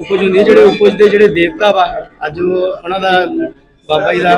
ਉਪਜ ਹੁੰਦੀ ਹੈ ਜਿਹੜੇ ਉਪਜ ਦੇ ਜਿਹੜੇ ਦੇਵਤਾ ਵਾ ਅੱਜ ਉਹ ਉਹਨਾਂ ਦਾ ਬਾਬਾ ਜੀ ਦਾ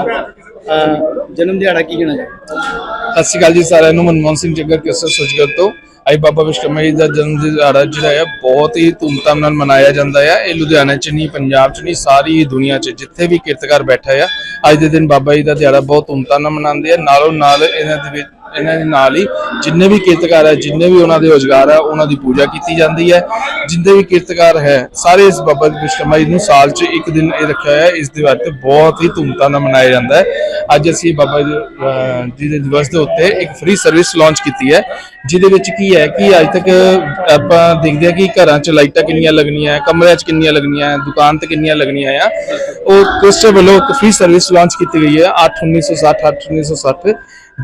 ਅਹ, ਜਨਮ ਦਿਹਾੜਾ ਕੀ ਕਹਿਣਾ ਚਾਹੁੰਦੇ ਸਤਿ ਸ਼੍ਰੀ ਅਕਾਲ ਜੀ ਸਾਰਿਆਂ ਨੂੰ ਮਨਮੋਹਨ ਸਿੰਘ ਜੱਗਰ ਕਿਸਰ ਸੁਜਗਰ ਤੋਂ। ਅੱਜ ਬਾਬਾ ਵਿਸ਼ਕਰਮਾ ਜੀ ਦਾ ਜਨਮ ਦਿਹਾੜਾ ਜਿਹੜਾ ਹੈ ਬਹੁਤ ਹੀ ਧੂਮਧਾਮ ਨਾਲ ਮਨਾਇਆ ਜਾਂਦਾ ਹੈ। ਇਹ ਲੁਧਿਆਣਾ ਚ ਨਹੀਂ ਪੰਜਾਬ ਚ ਨਹੀਂ ਸਾਰੀ ਦੁਨੀਆ ਚ ਜਿੱਥੇ ਵੀ ਕੀਰਤਕਾਰ ਬੈਠਾ ਆ ਅੱਜ ਦੇ ਦਿਨ ਬਾਬਾ ਜੀ ਦਾ ਦਿਹਾੜਾ ਬਹੁਤ ਧੂਮਧਾਮ ਨਾਲ ਮਨਾਉਂਦੇ ਆ। ਨਾਲੋਂ ਨਾਲ ਇਹਨਾਂ ਦੇ ਵਿੱਚ ਇਹਨਾਂ ਦੇ ਨਾਲ ਹੀ ਜਿੰਨੇ ਵੀ ਕਿਰਤਕਾਰ ਹੈ, ਜਿੰਨੇ ਵੀ ਉਹਨਾਂ ਦੇ ਰੋਜ਼ਗਾਰ ਹੈ, ਉਹਨਾਂ ਦੀ ਪੂਜਾ ਕੀਤੀ ਜਾਂਦੀ ਹੈ। ਜਿੰਨੇ ਵੀ ਕਿਰਤਕਾਰ ਹੈ, ਸਾਰੇ ਇਸ ਬਾਬਾ ਵਿਸ਼ਕਰਮਾ ਜੀ ਨੂੰ ਸਾਲ 'ਚ ਇੱਕ ਦਿਨ ਇਹ ਰੱਖਿਆ ਹੋਇਆ ਇਸ ਦਿਵਾਰ ਤੇ ਬਹੁਤ ਹੀ ਧੂਮਧਾਮ ਨਾਲ ਮਨਾਇਆ ਜਾਂਦਾ ਹੈ। ਅੱਜ ਅਸੀਂ ਬਾਬਾ ਜੀ ਜੀ ਦੇ ਦਿਵਸ ਦੇ ਉੱਤੇ ਇੱਕ ਫ੍ਰੀ ਸਰਵਿਸ ਲਾਂਚ ਕੀਤੀ ਹੈ, ਜਿਹਦੇ ਵਿੱਚ ਕੀ ਹੈ ਕਿ ਅੱਜ ਤੱਕ ਆਪਾਂ ਦੇਖਦੇ ਹਾਂ ਕਿ ਘਰਾਂ 'ਚ ਲਾਈਟਾਂ ਕਿੰਨੀਆਂ ਲੱਗਣੀਆਂ, ਕਮਰਿਆਂ 'ਚ ਕਿੰਨੀਆਂ ਲੱਗਣੀਆਂ, ਦੁਕਾਨ ਤੇ ਕਿੰਨੀਆਂ ਲੱਗਣੀਆਂ ਆ। ਉਹ ਕ੍ਰਿਸਟਰ ਵੱਲੋਂ ਇੱਕ ਫ੍ਰੀ ਸਰਵਿਸ ਲਾਂਚ ਕੀਤੀ ਗਈ ਹੈ 8 1960 8 1960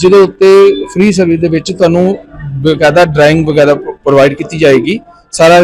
ਜਿਹਦੇ ਉੱਤੇ ਫ੍ਰੀ ਸਰਵਿਸ ਦੇ ਵਿੱਚ ਤੁਹਾਨੂੰ ਬਕਾਇਦਾ ਡਰਾਇੰਗ ਵਗੈਰਾ ਪ੍ਰੋਵਾਈਡ ਕੀਤੀ ਜਾਏਗੀ। ਸਾਰਾ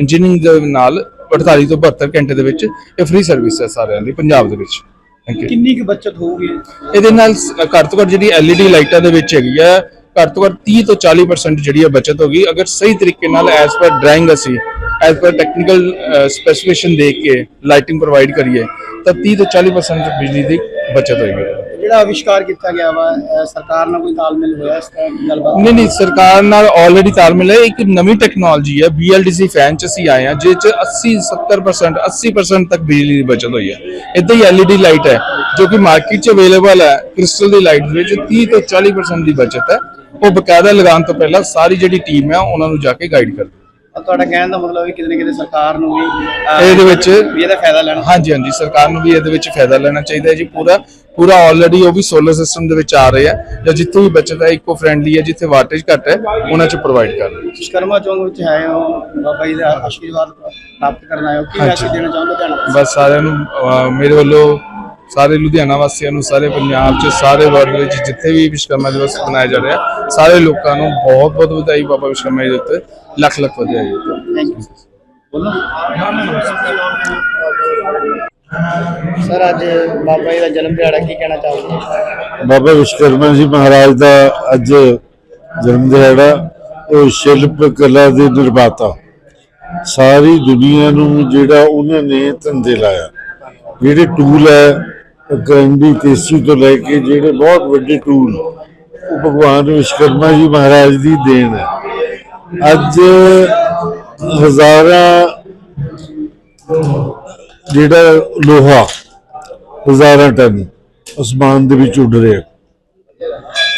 ਇੰਜੀਨੀਅਰਿੰਗ ਦੇ ਨਾਲ 48 ਤੋਂ 72 ਘੰਟੇ ਦੇ ਵਿੱਚ ਇਹ ਫ੍ਰੀ ਸਰਵਿਸ ਹੈ ਸਾਰਿਆਂ ਦੀ ਪੰਜਾਬ ਦੇ ਵਿੱਚ। ਥੈਂਕ ਯੂ ਕਿੰਨੀ ਕੁ ਬੱਚਤ ਹੋਊਗੀ? ਇਹਦੇ ਨਾਲ ਘੱਟ ਤੋਂ ਘੱਟ ਜਿਹੜੀ LED ਲਾਈਟਾਂ ਦੇ ਵਿੱਚ ਹੈਗੀ ਆ ਘੱਟ ਤੋਂ ਘੱਟ 30 ਤੋਂ 40% ਜਿਹੜੀ ਹੈ ਬਚਤ ਹੋਗੀ ਅਗਰ ਸਹੀ ਤਰੀਕੇ ਨਾਲ ਐਸ ਪਰ ਡਰਾਇੰਗ ਅਸੀਂ ਐਸ ਪਰ ਟੈਕਨੀਕਲ ਸਪੈਸੀਫਿਕੇਸ਼ਨ ਦੇ ਕੇ ਲਾਈਟਿੰਗ ਪ੍ਰੋਵਾਈਡ ਕਰੀਏ ਤਾਂ 30 ਤੋਂ 40% ਬਿਜਲੀ ਦੀ ਬਚਤ ਹੋਏਗੀ। ਜਿਹੜਾ ਆਵਿਸ਼ਕਾਰ ਕੀਤਾ ਗਿਆ ਵਾ ਸਰਕਾਰ ਨਾਲ ਕੋਈ ਤਾਲਮੇਲ ਹੋਇਆ ਇਸ ਤਰ੍ਹਾਂ ਦੀ ਗੱਲਬਾਤ? ਨਹੀਂ ਨਹੀਂ, ਸਰਕਾਰ ਨਾਲ ਆਲਰੇਡੀ ਤਾਲਮੇਲ ਹੈ। ਇੱਕ ਨਵੀਂ ਟੈਕਨੋਲੋਜੀ ਹੈ BLDC ਫੈਨ ਚ ਅਸੀਂ ਆਏ ਹਾਂ ਜਿਸ ਚ 80 70% 80% ਤੱਕ ਬਿਜਲੀ ਦੀ ਬਚਤ ਹੋਈ ਹੈ। ਇਦਾਂ ਹੀ LED ਲਾਈਟ ਹੈ, ਜੋ ਕਿ ਮਾਰਕੀਟ ਚ ਅਵੇਲੇਬਲ ਹੈ ਕ੍ਰਿਸਟਲ ਦੀ ਲਾਈਟ ਵਿੱਚ 30 ਤੋਂ 40% ਦੀ ਬਚਤ ਹੈ। ਉਹ ਬਕਾਇਦਾ ਲਗਾਉਣ ਤੋਂ ਪਹਿਲਾਂ ਸਾਰੀ ਜਿਹੜੀ ਟੀਮ ਹੈ, ਉਹਨਾਂ ਨੂੰ ਜਾ ਕੇ ਗਾਈਡ ਕਰਦੀ ਤੁਹਾਡਾ ਕਹਿਣ ਦਾ ਮਤਲਬ ਹੈ ਕਿਤੇ ਨਾ ਕਿਤੇ ਸਰਕਾਰ ਨੂੰ ਵੀ ਅਹ, ਇਹਦੇ ਵਿੱਚ ਵੀ ਇਹਦਾ ਫਾਇਦਾ ਲੈਣਾ ਹਾਂਜੀ ਹਾਂਜੀ ਸਰਕਾਰ ਨੂੰ ਵੀ ਇਹਦੇ ਵਿੱਚ ਫਾਇਦਾ ਲੈਣਾ ਚਾਹੀਦਾ ਹੈ ਜੀ ਪੂਰਾ ਪੂਰਾ ਆਲਰੇਡੀ ਉਹ ਵੀ ਸੋਲਰ ਸਿਸਟਮ ਦੇ ਵਿੱਚ ਆ ਰਹੇ ਆ। ਜਾਂ ਜਿੱਥੇ ਵੀ ਬਚਤ ਹੈ ਇਕੋ ਫ੍ਰੈਂਡਲੀ ਹੈ ਜਿੱਥੇ ਵਾਟੇਜ ਘੱਟ ਹੈ ਉਹਨਾਂ ਚ ਪ੍ਰੋਵਾਈਡ ਕਰ ਰਹੇ ਵਿਸ਼ਕਰਮਾ ਚੌਂਕ ਵਿੱਚ ਆਏ ਹੋ ਬਾਬਾ ਜੀ ਦਾ ਆਸ਼ੀਰਵਾਦ ਪ੍ਰਾਪਤ ਕਰਨ ਆਏ ਹੋ ਕੀ ਹਾਂਜੀ। ਮੈਸੇਜ ਦੇਣਾ ਚਾਹੁੰਦੇ ਤੁਹਾਨੂੰ ਬਸ ਸਾਰਿਆਂ ਨੂੰ ਅਹ, ਮੇਰੇ ਵੱਲੋਂ ਸਾਰੇ ਲੁਧਿਆਣਾ ਵਾਸੀਆਂ ਨੂੰ ਸਾਰੇ ਪੰਜਾਬ 'ਚ ਸਾਰੇ ਵਰਲਡ ਵਿੱਚ ਜਿੱਥੇ ਵੀ ਵਿਸ਼ਵਕਰਮਾ ਦਿਵਸ ਮਨਾਇਆ ਜਾ ਰਿਹਾ ਸਾਰੇ ਲੋਕਾਂ ਨੂੰ ਬਹੁਤ ਬਹੁਤ ਵਧਾਈ ਬਾਬਾ ਵਿਸ਼ਵਕਰਮਾ ਜੀ ਦੇ ਉੱਤੇ ਲੱਖ ਲੱਖ ਵਧਾਈ ਥੈਂਕ ਯੂ ਬੋਲੋ ਸਰ ਅੱਜ ਬਾਬਾ ਜੀ ਦਾ ਜਨਮ ਦਿਹਾੜਾ ਕੀ ਕਹਿਣਾ ਚਾਹੋਗੇ? ਬਾਬਾ ਵਿਸ਼ਵਕਰਮਾ ਜੀ ਮਹਾਰਾਜ ਦਾ ਅੱਜ ਜਨਮ ਦਿਹਾੜਾ ਉਹ ਸ਼ਿਲਪ ਕਲਾ ਦੇ ਨਿਰਮਾਤਾ। ਸਾਰੀ ਦੁਨੀਆ ਨੂੰ ਜਿਹੜਾ ਉਹਨਾਂ ਨੇ ਧੰਦੇ ਲਾਇਆ। ਜਿਹੜੇ ਟੂਲ ਹੈ ਗ੍ਰੈਂਡੀ ਤੇਸੀ ਤੋਂ ਲੈ ਕੇ ਜਿਹੜੇ ਬਹੁਤ ਵੱਡੇ ਟੂਲ ਉਹ ਭਗਵਾਨ ਵਿਸ਼ਵਕਰਮਾ ਜੀ ਮਹਾਰਾਜ ਦੀ ਦੇਣ ਹੈ। ਅੱਜ ਹਜ਼ਾਰਾਂ ਜਿਹੜਾ ਲੋਹਾ ਹਜ਼ਾਰਾਂ ਟਨ ਅਸਮਾਨ ਦੇ ਵਿੱਚ ਉੱਡ ਰਿਹਾ।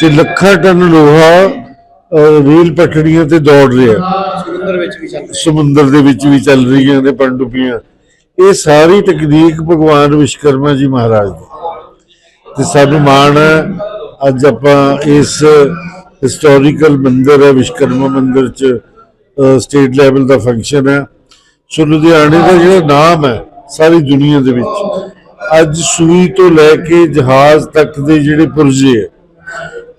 ਤੇ ਲੱਖਾਂ ਟਨ ਲੋਹਾ ਰੇਲ ਪਟੜੀਆਂ ਤੇ ਦੌੜ ਰਿਹਾ। ਸਮੁੰਦਰ ਵਿੱਚ ਵੀ ਚੱਲ ਸਮੁੰਦਰ ਦੇ ਵਿੱਚ ਵੀ ਚੱਲ ਰਹੀਆਂ ਨੇ ਪਣਡੁੱਬੀਆਂ ਇਹ ਸਾਰੀ ਟੈਕਨੀਕ ਭਗਵਾਨ ਵਿਸ਼ਵਕਰਮਾ ਜੀ ਮਹਾਰਾਜ ਦੀ। ਤੇ ਸਾਨੂੰ ਮਾਣ ਹੈ। ਅੱਜ ਆਪਾਂ ਇਸ ਹਿਸਟੋਰੀਕਲ ਮੰਦਿਰ ਹੈ, ਵਿਸ਼ਵਕਰਮਾ ਮੰਦਿਰ ਚ ਸਟੇਟ ਲੈਵਲ ਦਾ ਫੰਕਸ਼ਨ ਹੈ। ਸੋ ਲੁਧਿਆਣੇ ਦਾ ਜਿਹੜਾ ਨਾਮ ਹੈ, ਸਾਰੀ ਦੁਨੀਆ ਦੇ ਵਿੱਚ, ਅੱਜ ਸੂਈ ਤੋਂ ਲੈ ਕੇ ਜਹਾਜ਼ ਤੱਕ ਦੇ ਜਿਹੜੇ ਪੁਰਜੇ ਹੈ,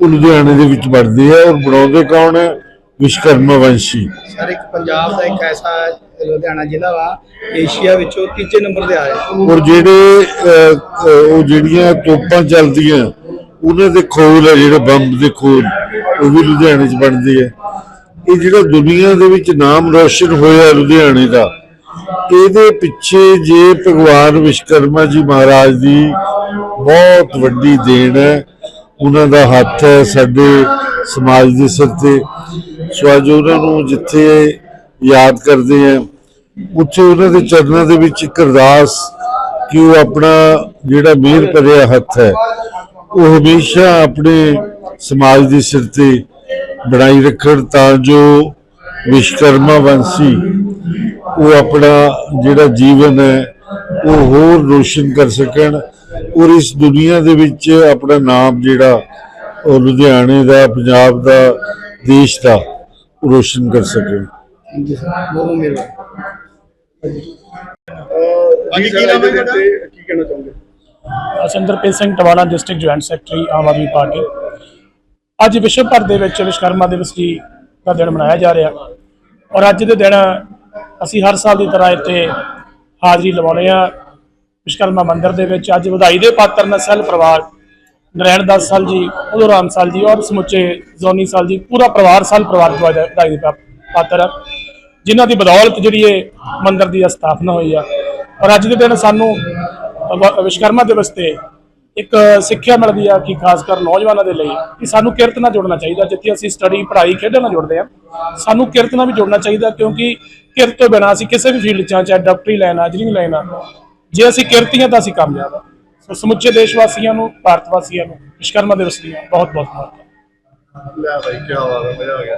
ਉਹ ਲੁਧਿਆਣੇ ਦੇ ਵਿੱਚ ਬਣਦੇ ਆ ਔਰ ਬਣਾਉਂਦੇ ਕੌਣ ਹੈ? ਵਿਸ਼ਵਕਰਮਾ ਵੰਸ਼ੀ। ਸਰ, ਇੱਕ ਪੰਜਾਬ ਦਾ ਇੱਕ ਐਸਾ ਲੁਧਿਆਣਾ ਜ਼ਿਲ੍ਹਾ ਵਾ ਏਸ਼ੀਆ ਵਿੱਚੋਂ ਤੀਜੇ ਨੰਬਰ ਤੇ ਆਇਆ। ਔਰ ਜਿਹੜੇ ਅਹ, ਅਹ, ਉਹ ਜਿਹੜੀਆਂ ਤੋਪਾਂ ਚੱਲਦੀਆਂ ਉਹਨਾਂ ਦੇ ਖੋਲ ਹੈ ਜਿਹੜੇ ਬੰਬ ਦੇ ਖੋਲ ਉਹ ਵੀ ਲੁਧਿਆਣੇ 'ਚ ਬਣਦੇ ਆ ਇਹ ਜਿਹੜਾ ਦੁਨੀਆ ਦੇ ਵਿੱਚ ਨਾਮ ਰੋਸ਼ਨ ਹੋਇਆ ਲੁਧਿਆਣੇ ਦਾ ਇਹਦੇ ਪਿੱਛੇ ਜੇ ਭਗਵਾਨ ਵਿਸ਼ਵਕਰਮਾ ਜੀ ਮਹਾਰਾਜ ਦੀ ਬਹੁਤ ਵੱਡੀ ਦੇਣ ਹੈ ਉਹਨਾਂ ਦਾ ਹੱਥ ਹੈ ਸਾਡੇ ਸਮਾਜ ਦੇ ਸਿਰ ਤੇ। ਸੋ ਅੱਜ ਉਹਨਾਂ ਨੂੰ ਜਿੱਥੇ ਯਾਦ ਕਰਦੇ ਆ ਉੱਥੇ ਉਹਨਾਂ ਦੇ ਚਰਨਾਂ ਦੇ ਵਿੱਚ ਇੱਕ ਅਰਦਾਸ ਕਿ ਉਹ ਆਪਣਾ ਜਿਹੜਾ ਮਿਹਰ ਭਰਿਆ ਹੱਥ ਹੈ, ਉਹ ਹਮੇਸ਼ਾ ਆਪਣੇ ਸਮਾਜ ਦੇ ਸਿਰ ਤੇ ਬਣਾਈ ਰੱਖਣ ਤਾਂ ਜੋ ਵਿਸ਼ਕਰਮਾ ਵੰਸ਼ੀ ਉਹ ਆਪਣਾ ਜਿਹੜਾ ਜੀਵਨ ਹੈ, ਉਹ ਹੋਰ ਰੋਸ਼ਨ ਕਰ ਸਕਣ ਔਰ ਇਸ ਦੁਨੀਆ ਦੇ ਵਿੱਚ ਆਪਣਾ ਨਾਮ ਜਿਹੜਾ ਉਹ ਲੁਧਿਆਣੇ ਦਾ, ਪੰਜਾਬ ਦਾ, ਦੇਸ਼ ਦਾ ਰੋਸ਼ਨ ਕਰ ਸਕਣ। ਥੈਂਕ ਯੂ ਸਰ ਬਹੁਤ ਬਹੁਤ ਮਿਹਰਬਾਨੀ। ਹਾਂਜੀ ਕੀ ਨਾਮ ਹੈ ਤੁਹਾਡਾ? ਕੀ ਕਹਿਣਾ ਚਾਹੁੰਦੇ Sinderpreet Singh Tiwana district joint secretary Aam Aadmi Party. ਅੱਜ ਵਿਸ਼ਵ ਭਰ ਦੇ ਵਿੱਚ ਵਿਸ਼ਵਕਰਮਾ ਦਿਵਸ ਦੀ ਦਾ ਦਿਨ ਮਨਾਇਆ ਜਾ ਰਿਹਾ। ਔਰ ਅੱਜ ਦੇ ਦਿਨ ਅਸੀਂ ਹਰ ਸਾਲ ਦੀ ਤਰ੍ਹਾਂ ਇੱਥੇ ਹਾਜ਼ਰੀ ਲਵਾਉਣੇ ਆ ਵਿਸ਼ਵਕਰਮਾ ਮੰਦਿਰ ਦੇ ਵਿੱਚ ਅੱਜ ਵਧਾਈ ਦੇ ਪਾਤਰ ਨਸਲ ਪਰਿਵਾਰ ਨਰੈਣ ਦਾਸ ਸਾਲ ਜੀ ਉਦੋਂ ਰਾਮ ਸਾਲ ਜੀ ਔਰ ਸਮੁੱਚੇ ਜ਼ੋਨੀ ਸਾਲ ਜੀ ਪੂਰਾ ਪਰਿਵਾਰ ਸਾਲ ਪਰਿਵਾਰ ਵਧਾਈ ਦੇ ਪਾਤਰ ਹੈ ਜਿਨ੍ਹਾਂ ਦੀ ਬਦੌਲਤ ਜਿਹੜੀ ਇਹ ਮੰਦਿਰ ਦੀ ਸਥਾਪਨਾ ਹੋਈ ਆ। ਔਰ ਅੱਜ ਦੇ ਦਿਨ ਸਾਨੂੰ ਵਿਸ਼ਕਰਮਾ ਦਿਵਸ ਤੇ ਇੱਕ ਸਿੱਖਿਆ ਮਿਲਦੀ ਆ ਕਿ ਖਾਸ ਕਰ ਨੌਜਵਾਨਾਂ ਦੇ ਲਈ ਕਿ ਸਾਨੂੰ ਕਿਰਤ ਨਾਲ ਜੁੜਨਾ ਚਾਹੀਦਾ। ਜਿੱਥੇ ਅਸੀਂ ਸਟੱਡੀ ਪੜ੍ਹਾਈ, ਖੇਡਾਂ ਨਾਲ ਜੁੜਦੇ ਆ। ਸਾਨੂੰ ਕਿਰਤ ਨਾਲ ਵੀ ਜੁੜਨਾ ਚਾਹੀਦਾ ਕਿਉਂਕਿ ਕਿਰਤ ਤੋਂ ਬਿਨਾਂ ਅਸੀਂ ਕਿਸੇ ਵੀ ਫੀਲਡ 'ਚ ਆ, ਚਾਹੇ ਡਾਕਟਰੀ ਲਾਈਨ ਆ ਇੰਜੀਨੀਅਰਿੰਗ ਲਾਈਨ ਆ, ਜੇ ਅਸੀਂ ਕਿਰਤੀਆਂ ਤਾਂ ਅਸੀਂ ਕਾਮਯਾਬ ਆ। ਸੋ ਸਮੁੱਚੇ ਦੇਸ਼ ਵਾਸੀਆਂ ਨੂੰ, ਭਾਰਤ ਵਾਸੀਆਂ ਨੂੰ ਵਿਸ਼ਕਰਮਾ ਦਿਵਸ ਦੀਆਂ ਬਹੁਤ ਬਹੁਤ ਮੁਬਾਰਕਾਂ। ਲੈ ਭਾਈ ਕੀ ਬਾਤ ਹੈ, ਮਜ਼ਾ ਆ ਗਿਆ।